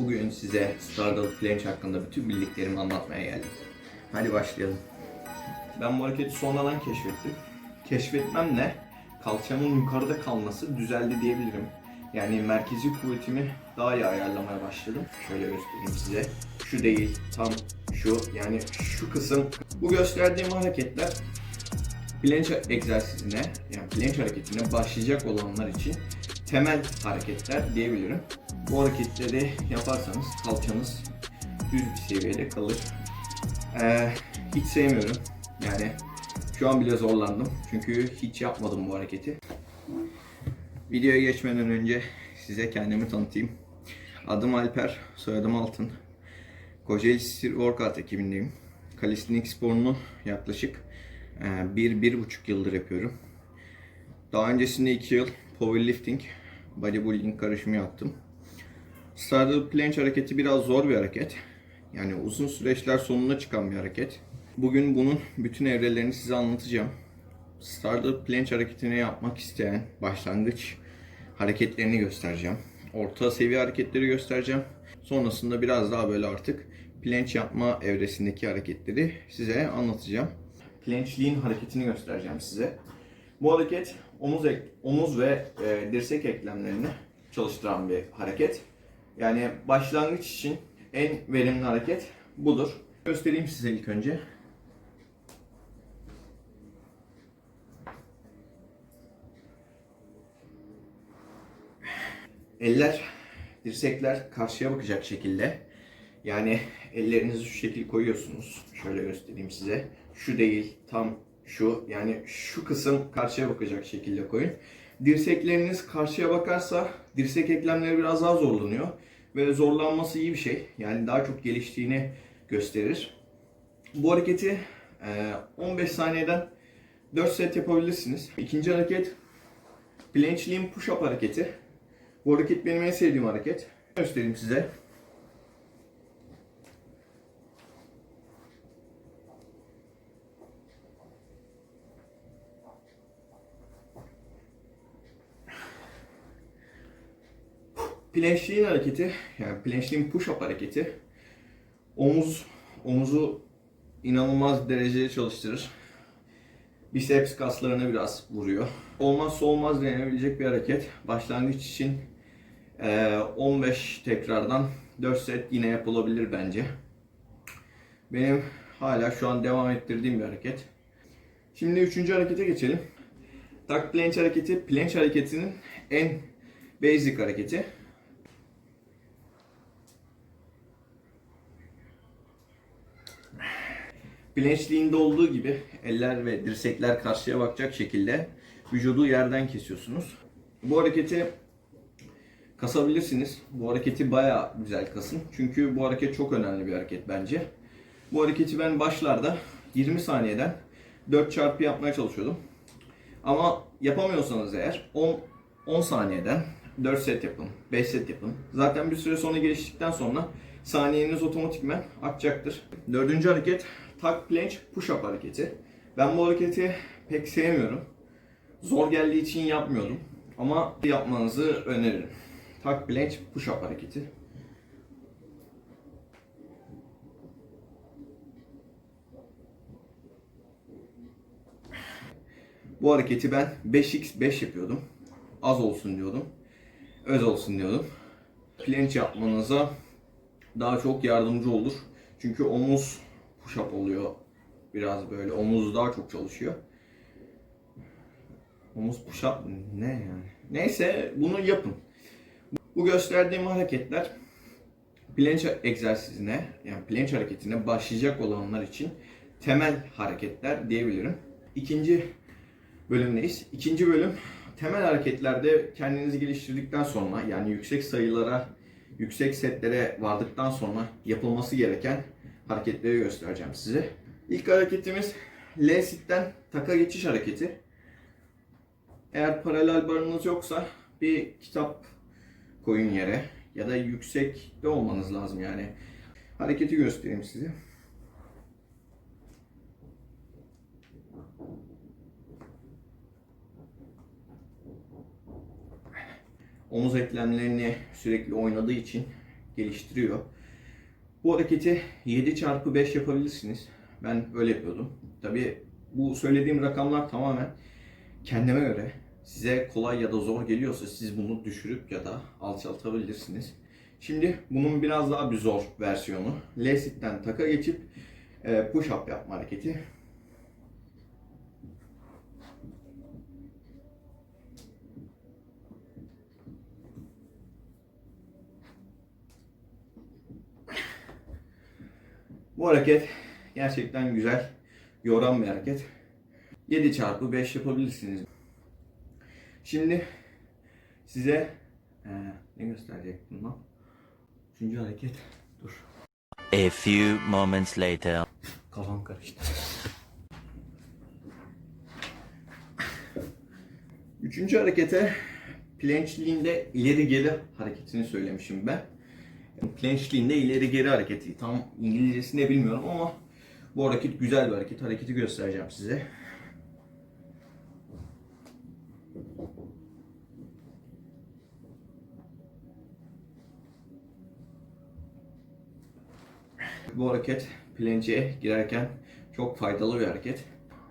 Bugün size Stardoll Planche hakkında bütün bildiklerimi anlatmaya geldim. Hadi başlayalım. Ben bu hareketi sonradan keşfettim. Keşfetmemle kalçamın yukarıda kalması düzeldi diyebilirim. Yani merkezi kuvvetimi daha iyi ayarlamaya başladım. Şöyle göstereyim size. Şu değil, tam şu. Yani şu kısım. Bu gösterdiğim hareketler planche egzersizine, yani planche hareketine başlayacak olanlar için temel hareketler diyebilirim. Bu hareketleri yaparsanız kalçanız düz bir seviyede kalır. Ee, hiç sevmiyorum. Yani şu an bile zorlandım. Çünkü hiç yapmadım bu hareketi. Videoya geçmeden önce size kendimi tanıtayım. Adım Alper, soyadım Altın. Kocaeli City Workout ekibindeyim. Calisthenics sporunu yaklaşık 1-1,5 yıldır yapıyorum. Daha öncesinde 2 yıl powerlifting, bodybuilding karışımı yaptım. Startup planche hareketi biraz zor bir hareket. Yani uzun süreçler sonuna çıkan bir hareket. Bugün bunun bütün evrelerini size anlatacağım. Startup planche hareketini yapmak isteyen başlangıç hareketlerini göstereceğim. Orta seviye hareketleri göstereceğim. Sonrasında biraz daha böyle artık planche yapma evresindeki hareketleri size anlatacağım. Planchliğin hareketini göstereceğim size. Bu hareket omuz ek- omuz ve e, dirsek eklemlerini çalıştıran bir hareket. Yani başlangıç için en verimli hareket budur. Göstereyim size ilk önce. Eller, dirsekler karşıya bakacak şekilde. Yani ellerinizi şu şekil koyuyorsunuz. Şöyle göstereyim size. Şu değil, tam şu. Yani şu kısım karşıya bakacak şekilde koyun. Dirsekleriniz karşıya bakarsa dirsek eklemleri biraz daha zorlanıyor. Ve zorlanması iyi bir şey. Yani daha çok geliştiğini gösterir. Bu hareketi e, 15 saniyeden 4 set yapabilirsiniz. İkinci hareket Planche Lean Push-Up hareketi. Bu hareket benim en sevdiğim hareket. Göstereyim size. Planchliğin hareketi, yani planchliğin push-up hareketi omuz, omuzu inanılmaz derecede çalıştırır. Biceps kaslarını biraz vuruyor. Olmazsa olmaz denenebilecek bir hareket. Başlangıç için eee, 15 tekrardan 4 set yine yapılabilir bence. Benim hala şu an devam ettirdiğim bir hareket. Şimdi üçüncü harekete geçelim. Tuck planche hareketi, planche hareketinin en basic hareketi. Planchliğinde olduğu gibi eller ve dirsekler karşıya bakacak şekilde vücudu yerden kesiyorsunuz. Bu hareketi kasabilirsiniz. Bu hareketi baya güzel kasın. Çünkü bu hareket çok önemli bir hareket bence. Bu hareketi ben başlarda 20 saniyeden 4 çarpı yapmaya çalışıyordum. Ama yapamıyorsanız eğer 10, 10 saniyeden 4 set yapın, 5 set yapın. Zaten bir süre sonra geliştikten sonra saniyeniz otomatikmen artacaktır. Dördüncü hareket tuck planche push up hareketi. Ben bu hareketi pek sevmiyorum. Zor geldiği için yapmıyordum. Ama yapmanızı öneririm. Tuck planche push up hareketi. Bu hareketi ben 5x5 yapıyordum. Az olsun diyordum. Öz olsun diyordum. Planche yapmanıza daha çok yardımcı olur. Çünkü omuz push-up oluyor. Biraz böyle omuz daha çok çalışıyor. Omuz push-up ne yani? Neyse bunu yapın. Bu gösterdiğim hareketler planche egzersizine yani planche hareketine başlayacak olanlar için temel hareketler diyebilirim. İkinci bölümdeyiz. İkinci bölüm temel hareketlerde kendinizi geliştirdikten sonra yani yüksek sayılara, yüksek setlere vardıktan sonra yapılması gereken hareketleri göstereceğim size. İlk hareketimiz L-sit'ten taka geçiş hareketi. Eğer paralel barınız yoksa bir kitap koyun yere ya da yüksekte olmanız lazım yani. Hareketi göstereyim size. omuz eklemlerini sürekli oynadığı için geliştiriyor. Bu hareketi 7 çarpı 5 yapabilirsiniz. Ben öyle yapıyordum. Tabi bu söylediğim rakamlar tamamen kendime göre. Size kolay ya da zor geliyorsa siz bunu düşürüp ya da alçaltabilirsiniz. Şimdi bunun biraz daha bir zor versiyonu. L-sit'ten taka geçip e, push up yapma hareketi. Bu hareket gerçekten güzel, yoran bir hareket. 7 çarpı 5 yapabilirsiniz. Şimdi size eee, ne gösterecektim lan? Üçüncü hareket. Dur. A few moments later. Kafam karıştı. Üçüncü harekete planchliğinde ileri geri hareketini söylemişim ben. Planchliğinde ileri geri hareketi. Tam İngilizcesini de bilmiyorum ama bu hareket güzel bir hareket. Hareketi göstereceğim size. Bu hareket plançeye girerken çok faydalı bir hareket.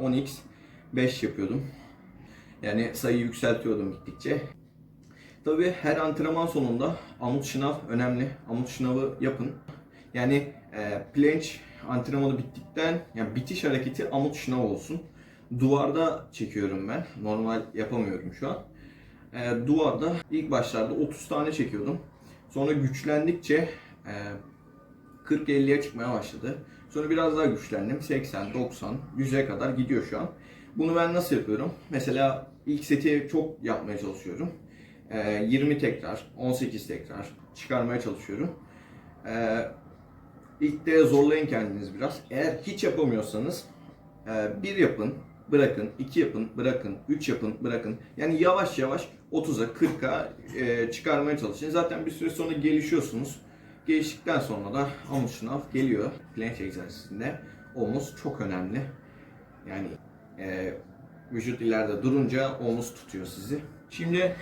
10x 5 yapıyordum. Yani sayıyı yükseltiyordum gittikçe. Tabii her antrenman sonunda amut şınav önemli. Amut şınavı yapın. Yani e, planche antrenmanı bittikten yani bitiş hareketi amut şınav olsun. Duvarda çekiyorum ben. Normal yapamıyorum şu an. E, duvarda ilk başlarda 30 tane çekiyordum. Sonra güçlendikçe e, 40-50'ye çıkmaya başladı. Sonra biraz daha güçlendim. 80, 90, 100'e kadar gidiyor şu an. Bunu ben nasıl yapıyorum? Mesela ilk seti çok yapmaya çalışıyorum. Ee, 20 tekrar, 18 tekrar çıkarmaya çalışıyorum. Ee, ilk de zorlayın kendiniz biraz. Eğer hiç yapamıyorsanız e, bir yapın, bırakın, iki yapın, bırakın, üç yapın, bırakın. Yani yavaş yavaş 30'a, 40'a e, çıkarmaya çalışın. Zaten bir süre sonra gelişiyorsunuz. Geliştikten sonra da omuz şınav geliyor. Plank egzersizinde omuz çok önemli. Yani e, vücut ileride durunca omuz tutuyor sizi. Şimdi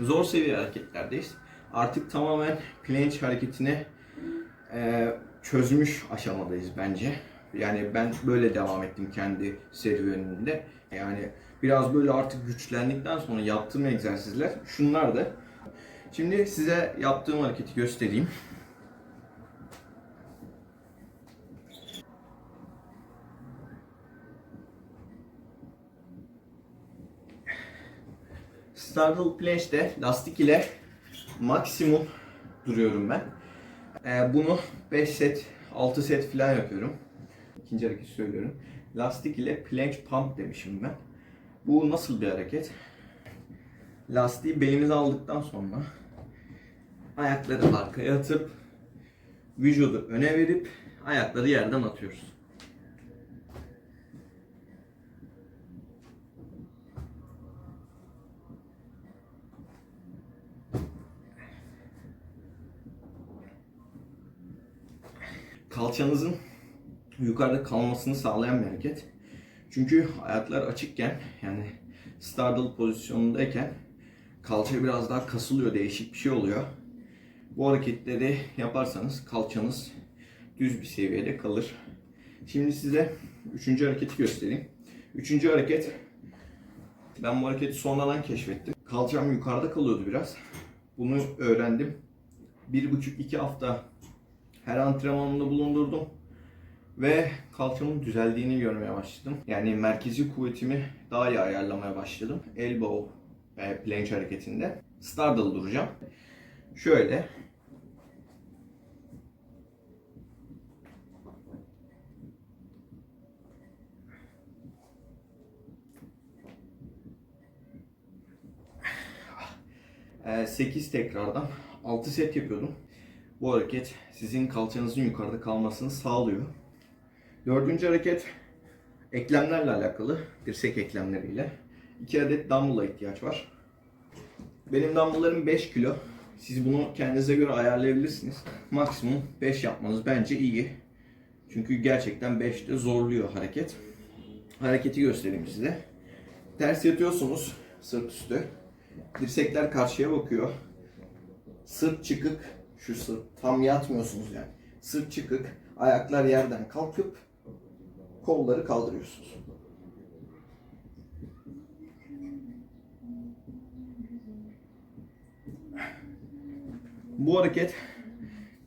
zor seviye hareketlerdeyiz. Artık tamamen plank hareketine e, çözmüş aşamadayız bence. Yani ben böyle devam ettim kendi serüvenimde. Yani biraz böyle artık güçlendikten sonra yaptığım egzersizler şunlar da. Şimdi size yaptığım hareketi göstereyim. Startle Planche'de lastik ile maksimum duruyorum ben. Ee, bunu 5 set, 6 set falan yapıyorum. İkinci hareketi söylüyorum. Lastik ile planche pump demişim ben. Bu nasıl bir hareket? Lastiği belimize aldıktan sonra ayakları arkaya atıp vücudu öne verip ayakları yerden atıyoruz. Kalçanızın yukarıda kalmasını sağlayan bir hareket. Çünkü ayaklar açıkken yani startle pozisyonundayken kalça biraz daha kasılıyor, değişik bir şey oluyor. Bu hareketleri yaparsanız kalçanız düz bir seviyede kalır. Şimdi size üçüncü hareketi göstereyim. Üçüncü hareket ben bu hareketi sonradan keşfettim. Kalçam yukarıda kalıyordu biraz. Bunu öğrendim. Bir buçuk iki hafta her antrenmanımda bulundurdum. Ve kalçamın düzeldiğini görmeye başladım. Yani merkezi kuvvetimi daha iyi ayarlamaya başladım. Elbow e, planche hareketinde. Startle duracağım. Şöyle. E, 8 tekrardan 6 set yapıyordum. Bu hareket sizin kalçanızın yukarıda kalmasını sağlıyor. Dördüncü hareket eklemlerle alakalı. Dirsek eklemleriyle. 2 adet dumbbell'a ihtiyaç var. Benim dumbbell'larım 5 kilo. Siz bunu kendinize göre ayarlayabilirsiniz. Maksimum 5 yapmanız bence iyi. Çünkü gerçekten 5'te zorluyor hareket. Hareketi göstereyim size. Ters yatıyorsunuz sırt üstü. Dirsekler karşıya bakıyor. Sırt çıkık, Şu sırt tam yatmıyorsunuz yani. Sırt çıkık, ayaklar yerden kalkıp kolları kaldırıyorsunuz. Bu hareket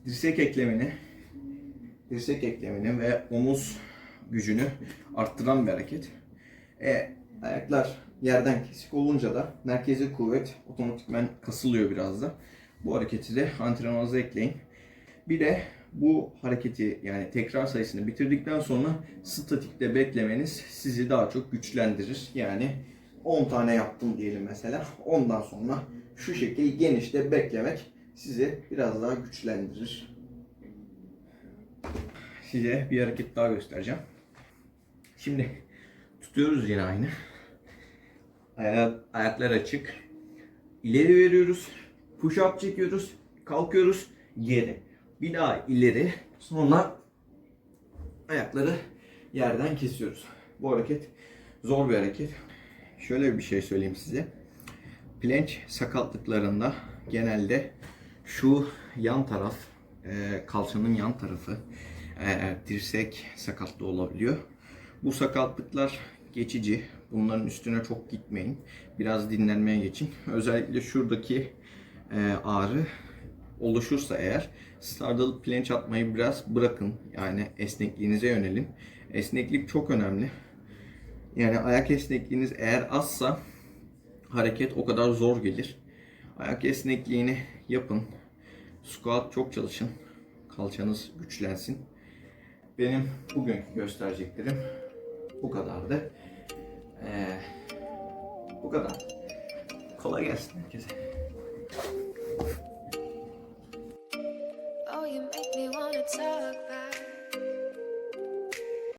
dirsek eklemini dirsek eklemini ve omuz gücünü arttıran bir hareket. E, ayaklar yerden kesik olunca da merkezi kuvvet otomatikman kasılıyor biraz da. Bu hareketi de antrenmanınıza ekleyin. Bir de bu hareketi yani tekrar sayısını bitirdikten sonra statikte beklemeniz sizi daha çok güçlendirir. Yani 10 tane yaptım diyelim mesela. Ondan sonra şu şekilde genişte beklemek sizi biraz daha güçlendirir. Size bir hareket daha göstereceğim. Şimdi tutuyoruz yine aynı. Ayak, ayaklar açık. İleri veriyoruz. Push up çekiyoruz. Kalkıyoruz. Geri. Bir daha ileri. Sonra ayakları yerden kesiyoruz. Bu hareket zor bir hareket. Şöyle bir şey söyleyeyim size. Plank sakatlıklarında genelde şu yan taraf, e, kalçanın yan tarafı, e, dirsek sakatlığı olabiliyor. Bu sakatlıklar geçici. Bunların üstüne çok gitmeyin. Biraz dinlenmeye geçin. Özellikle şuradaki e, ağrı oluşursa eğer stardalık plank atmayı biraz bırakın. Yani esnekliğinize yönelin. Esneklik çok önemli. Yani ayak esnekliğiniz eğer azsa hareket o kadar zor gelir. Ayak esnekliğini yapın. Squat çok çalışın. Kalçanız güçlensin. Benim bugünkü göstereceklerim bu kadardı. Ee, bu kadar. Kolay gelsin herkese. Oh, you make me wanna talk back.